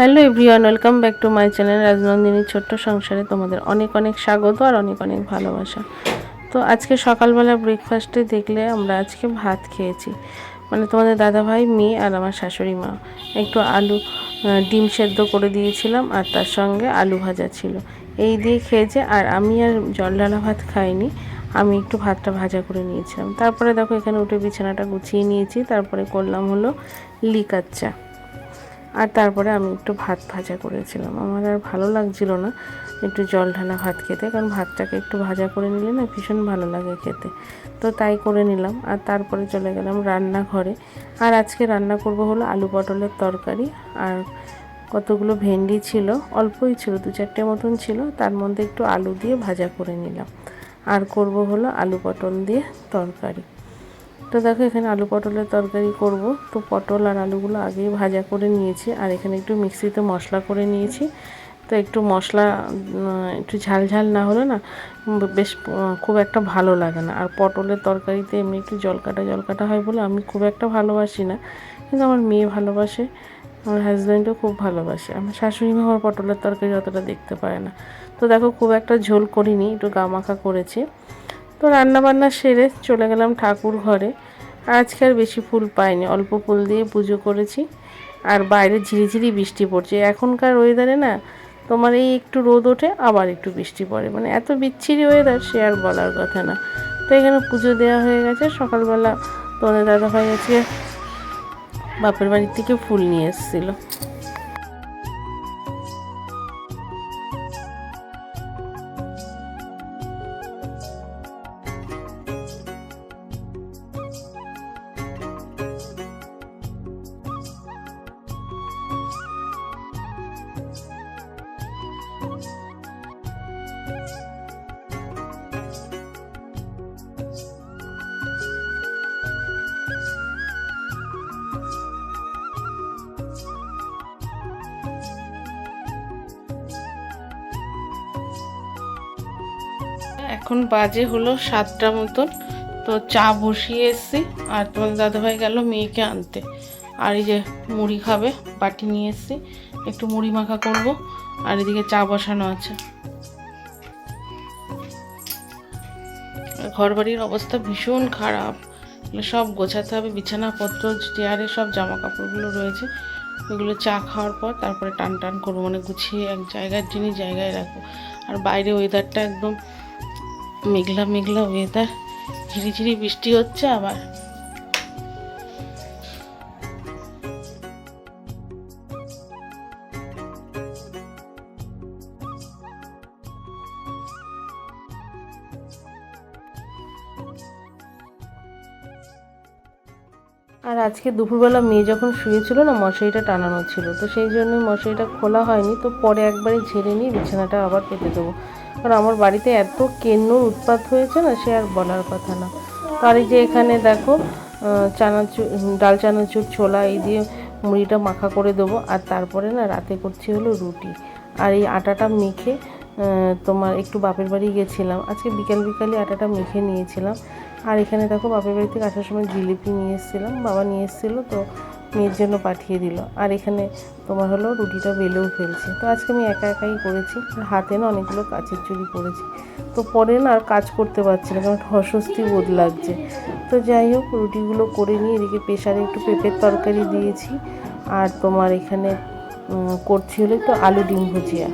Hello everyone, welcome back to my channel রাজনন্দিনীর ছোট্ট সংসারে। তোমাদের অনেক অনেক স্বাগত আর অনেক অনেক ভালোবাসা। তো আজকে সকালবেলা ব্রেকফাস্টে দেখলে আমরা আজকে ভাত খেয়েছি। মানে তোমাদের দাদাভাই মেয়ে আর আমার শাশুড়ি মা। একটু আলু ডিম সেদ্ধ করে দিয়েছিলাম আর তার সঙ্গে আলু ভাজা ছিল। এই দিয়ে খেয়েছে আর আমি আর জল ঢালা ভাত খাইনি। আমি একটু ভাতটা ভাজা করে নিয়েছিলাম। তারপরে দেখো এখানে উঠে বিছানাটা গুছিয়ে নিয়েছি। তারপরে করলাম হলো লিকার চা। আর তারপরে আমি একটু ভাত ভাজা করেছিলাম। আমার আর ভালো লাগছিল না একটু জল ঢালা ভাত খেতে, কারণ ভাতটাকে একটু ভাজা করে নিলে না ভীষণ ভালো লাগে খেতে। তো তাই করে নিলাম আর তারপরে চলে গেলাম রান্নাঘরে। আর আজকে রান্না করব হলো আলু পটলের তরকারি আর কতগুলো ভেন্ডি ছিল, অল্পই ছিল, দু চারটে মতন ছিল, তার মধ্যে একটু আলু দিয়ে ভাজা করে নিলাম। আর করব হলো আলু পটল দিয়ে তরকারি। তো দেখো, এখানে আলু পটলের তরকারি করব। তো পটল আর আলুগুলো আগেই ভাজা করে নিয়েছি, আর এখানে একটু মিক্সিতে মশলা করে নিয়েছি। তো একটু মশলা একটু ঝাল ঝাল না হলে না বেশ খুব একটা ভালো লাগে না। আর পটলের তরকারিতে এমনি একটু জলকাটা জলকাটা হয় বলে আমি খুব একটা ভালোবাসি না। কিন্তু আমার মেয়ে ভালোবাসে, আমার হাজব্যান্ডও খুব ভালোবাসে। আমার শাশুড়ি মা আমার পটলের তরকারি অতটা দেখতে পারে না। তো দেখো, খুব একটা ঝোল করিনি, একটু গামাখা করেছি। তো রান্না বান্না সেরে চলে গেলাম ঠাকুর ঘরে। আজকে আর বেশি ফুল পাইনি, অল্প ফুল দিয়ে পুজো করেছি। আর বাইরে ঝিরিঝিরি বৃষ্টি পড়ছে। এখনকার ওয়েদারে না, তোমার এই একটু রোদ ওঠে, আবার একটু বৃষ্টি পড়ে। মানে এত বিচ্ছিরি ওয়েদার সে আর বলার কথা না। তো এখানে পুজো দেওয়া হয়ে গেছে। সকালবেলা তোমাদের দাদাভাই আজকে বাপের বাড়ির থেকে ফুল নিয়ে এসেছিল। এখন বাজে হলো সাতটা মতন। তো চা বসিয়ে এসছি আর তোমার দাদাভাই গেল মেয়েকে আনতে। আর এই যে মুড়ি খাবে, বাটি নিয়ে এসছি। একটু মুড়ি মাখা করব আর এদিকে চা বসানো আছে। ঘর বাড়ির অবস্থা ভীষণ খারাপ। সব গোছাতে হবে, বিছানাপত্র, চেয়ারে সব জামা কাপড়গুলো রয়েছে। ওইগুলো চা খাওয়ার পর তারপরে টান টান করব। মানে গুছিয়ে এক জায়গার জিনিস জায়গায় রাখব। আর বাইরে ওয়েদারটা একদম মেঘলা মেঘলা ওয়েদার ঝিরিঝিরি বৃষ্টি হচ্ছে আবার। আর আজকে দুপুরবেলা মেয়ে যখন শুয়েছিল না, মশারিটা টানানো ছিল, তো সেই জন্য মশারিটা খোলা হয়নি, তো পরে একবারই ঝেড়ে নিয়ে বিছানাটা আবার পেতে দেবো। কারণ আমার বাড়িতে এত কেন্নর উৎপাত হয়েছে না, সে আর বলার কথা না। তো আর এই যে এখানে দেখো চানাচুর, ডাল চানাচুর, ছোলা, এই দিয়ে মুড়িটা মাখা করে দেবো, আর তারপরে না রাতে করছি হলো রুটি। আর এই আটাটা মেখে তোমার একটু বাপের বাড়ি গেছিলাম, আজকে বিকাল বিকালে আটাটা মেখে নিয়েছিলাম। আর এখানে দেখো বাপের বাড়ি থেকে আসার সময় জিলিপি নিয়ে এসেছিলাম, বাবা নিয়ে এসেছিল তো মেয়ের জন্য পাঠিয়ে দিল। আর এখানে তোমার হলো রুটিটা বেলেও ফেলছে। তো আজকে আমি একা একাই করেছি হাতে না অনেকগুলো কাচের চুরি করেছি। তো পরে না আর কাজ করতে পারছি না, কারণ অস্বস্তি বোধ লাগছে। তো যাই হোক, রুটিগুলো করে নিয়ে এদিকে প্রেশারে একটু পেঁপের তরকারি দিয়েছি। আর তোমার এখানে করছি হলো একটু আলু ডিম ভুজিয়া।